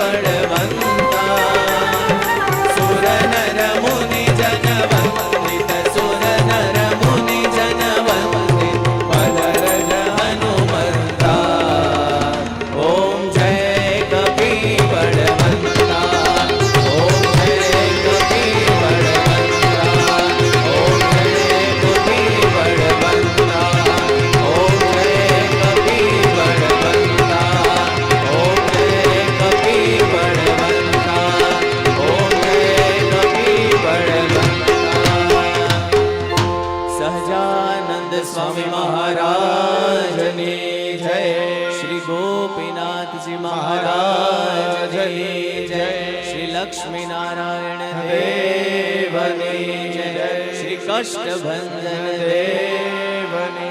ಕಳ नाथ जी महाराज जय जय श्री लक्ष्मी नारायण देवनी जय श्री कष्ट भंजन देवनी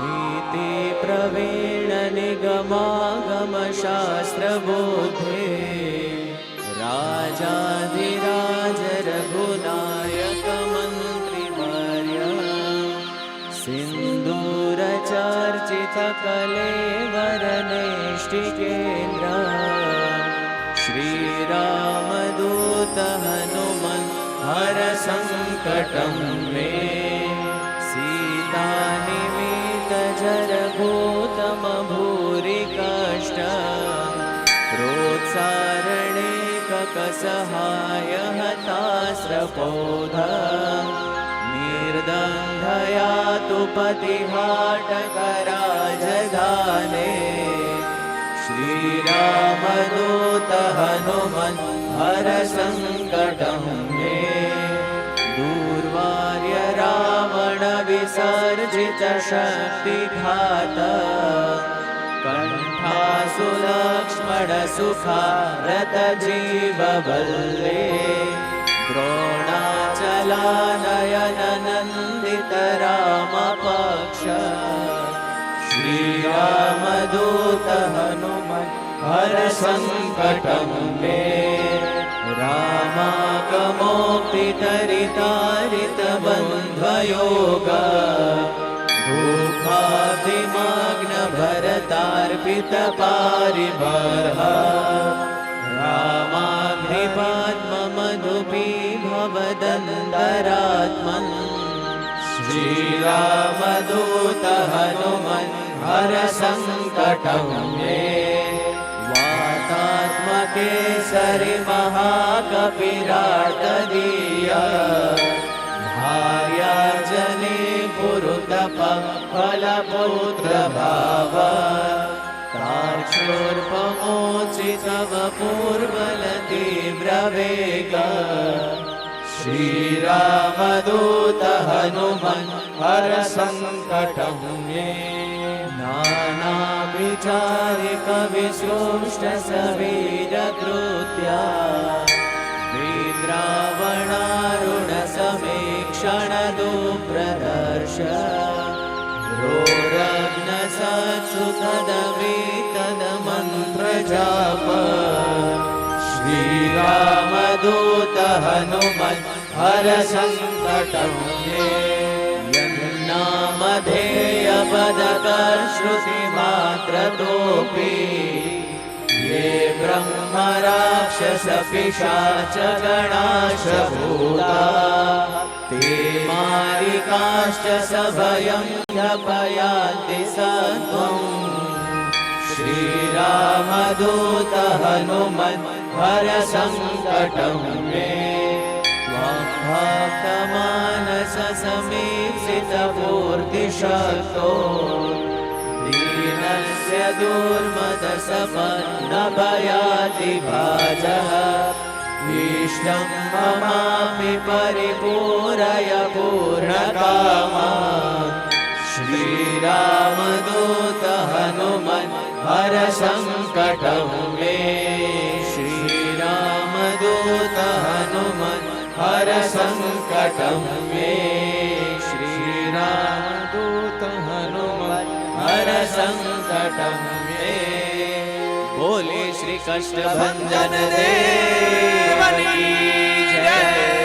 नीति प्रवीण निगमागम शास्त्र बोधे। राजा कलेवरनेष्टिकेन्द्रा श्रीरामदूतमनुमन्हरसङ्कटं मे। सीतानिमित्त जलगौतमभूरिकाष्टोत्सारणेखकसहायहताबोध निर्दन्धया तु पतिहाटकराजधाने श्रीरामदूत हनुमन् हर सङ्कटं मे दूर्वार्य रावण विसर्जित शक्तिघात कण्ठासु लक्ष्मण सुखारत जीववल्ले द्रोणाचलानयन नन्दित रामपक्ष श्रीरामदूत हनुमन् हर सङ्कटं मे रामाकमोक्तितरितारितबन्धयोग भूपातिमाग्न भरतार्पित पारिबर्ह भवदन्तरात्मन् श्रीरामदूत हनुमन् हर सङ्कटं मे वातात्मकेसरि महाकपिराटदीय भार्याजने पुरुतप फलपुत्रभाव तार्क्षोर्पमोचितव पूर्वलतीव्रवेग श्रीरामदूत हनुमन् श्रीरामदूतहनुहन्हरसङ्कटं मे नानाविचारिकविशुष्ठसवेरद्रोत्या वि रावणारुणसमेक्षणदोदर्शनसु तदमेतदमनुप्रजाप श्रीरामदूतः सम्पटं गन्नामधेयपदकश्रुतिमात्रतोऽपि ये ब्रह्मराक्षसपिशाच गणाश भूता ते मारिकाश्च सभयं क्षपयाति स त्वम् श्रीरामदूत हनुमन् हर सङ्कटं मे। त्वं भक्तमान् मानस समीप्सितपूर्तिशक्तो दीनस्य दुर्मदसपन्नभयातिभाजः इष्टं ममापि परिपूरय पूर्णकामा। श्रीरामदूत हनुमन् हर सङ्कटं मे। हर सङ्कटं मे श्रीरामदूत हनुमन् हर सङ्कटं मे बोले श्री कष्ट भञ्जन देवनी जय